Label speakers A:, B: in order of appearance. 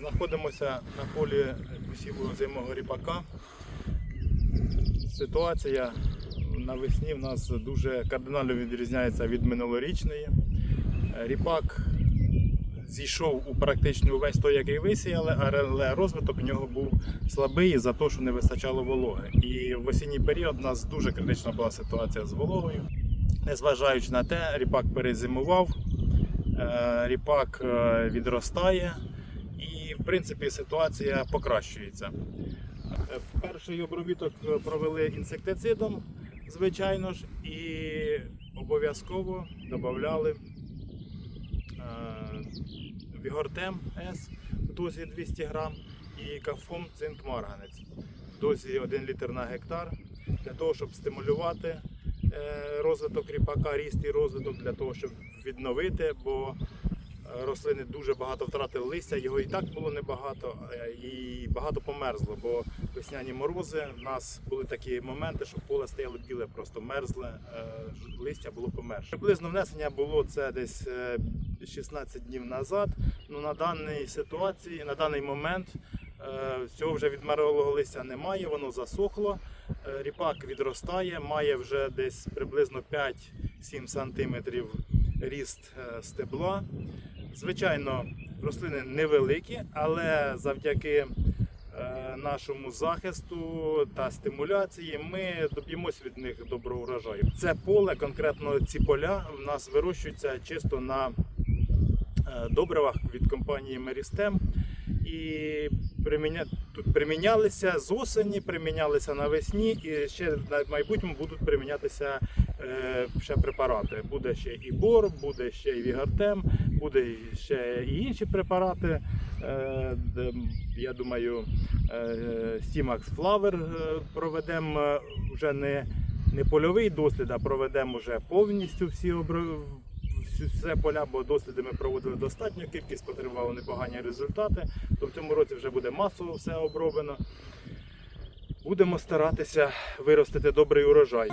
A: Знаходимося на полі посіву зимового ріпака. Ситуація навесні в нас дуже кардинально відрізняється від минулорічної. Ріпак зійшов у практично увесь той, який висіяли, але розвиток в нього був слабий за те, що не вистачало вологи. І в осінній період у нас дуже критична була ситуація з вологою. Незважаючи на те, ріпак перезимував, е, ріпак е, відростає і, в принципі, ситуація покращується. Е, Перший обробіток е, провели інсектицидом, звичайно ж, і обов'язково додавали Вігортем С в дозі 200 грам і кафом цинк марганець в дозі 1 літр на гектар для того, щоб стимулювати е, розвиток ріпака, ріст і розвиток для того, щоб відновити, бо е, рослини дуже багато втратили листя, його і так було небагато, е, і багато померзло, бо весняні морози в нас були такі моменти, що поле стояло біле, просто мерзле, е, листя було померше. Приблизно внесення було це десь е, 16 днів назад. Ну на даній ситуації, на даний момент е, цього вже відмерлого листя немає, воно засохло. Е, Ріпак відростає, має вже десь приблизно 5-7 см ріст е, стебла. Звичайно, рослини невеликі, але завдяки е, нашому захисту та стимуляції ми доб'ємось від них доброго урожаю. Це поле, конкретно ці поля, в нас вирощуються чисто на е, добривах від компанії Мерістем. І приміня... тут примінялися з осені, примінялися навесні, і ще в майбутньому будуть примінятися е, ще препарати. Буде ще і бор, буде ще і вігартем, буде ще і інші препарати. Е, де, я думаю, е, Флавер проведемо е, вже не, не польовий дослід, а проведемо вже повністю всі обро- все поля, бо досліди ми проводили достатню кількість потребувала непогані результати. То в цьому році вже буде масово все оброблено. Будемо старатися виростити добрий урожай.